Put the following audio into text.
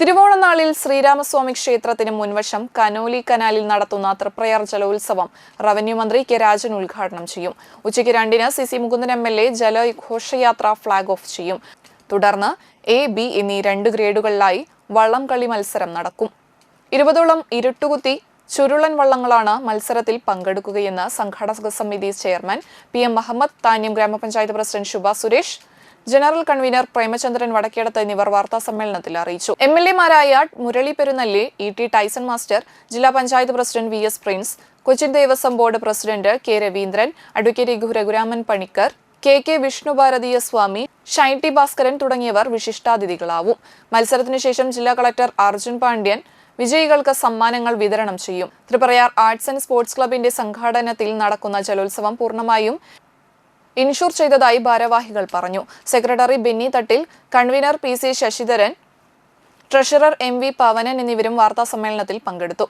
തിരുവോണനാളിൽ ശ്രീരാമസ്വാമി ക്ഷേത്രത്തിന് മുൻവശം കനോലി കനാലിൽ നടത്തുന്ന തൃപ്രയാർ ജലോത്സവം റവന്യൂ മന്ത്രി കെ രാജൻ ഉദ്ഘാടനം ചെയ്യും. ഉച്ചയ്ക്ക് രണ്ടിന് C C Mukundan M L A ജലഘോഷയാത്ര flag off ചെയ്യും. തുടർന്ന് എ ബി എന്നീ രണ്ട് ഗ്രേഡുകളിലായി വള്ളംകളി മത്സരം നടക്കും. ഇരുപതോളം ഇരുട്ടുകുത്തി ചുരുളൻ വള്ളങ്ങളാണ് മത്സരത്തിൽ പങ്കെടുക്കുകയെന്ന് സംഘാടക സമിതി chairman P M Muhammad Thanyam ഗ്രാമപഞ്ചായത്ത് president Shubha Suresh general convener Premachandran Vadakkedath എന്നിവർ വാർത്താ സമ്മേളനത്തിൽ അറിയിച്ചു. M L എമാരായ Murali Perunnalli E T Tyson master ജില്ലാ panchayat president V S Prince Cochin Devaswom board president K Raveendran advocate Raghu Raghuraman Panicker K K Vishnu Bharatiya Swami Shine T Bhaskaran തുടങ്ങിയവർ വിശിഷ്ടാതിഥികളാവും. മത്സരത്തിനു ശേഷം ജില്ലാ കളക്ടർ അർജുൻ പാണ്ഡ്യൻ വിജയികൾക്ക് സമ്മാനങ്ങൾ വിതരണം ചെയ്യും. തൃപ്രയാർ ആർട്സ് ആൻഡ് സ്പോർട്സ് ക്ലബിന്റെ സംഘാടനത്തിൽ നടക്കുന്ന ജലോത്സവം പൂർണമായും ഇൻഷൂർ ചെയ്തതായി ഭാരവാഹികൾ പറഞ്ഞു. Secretary Benny Thattil convener P C Sasidharan treasurer M V Pavanan എന്നിവരും വാർത്താ സമ്മേളനത്തിൽ പങ്കെടുത്തു.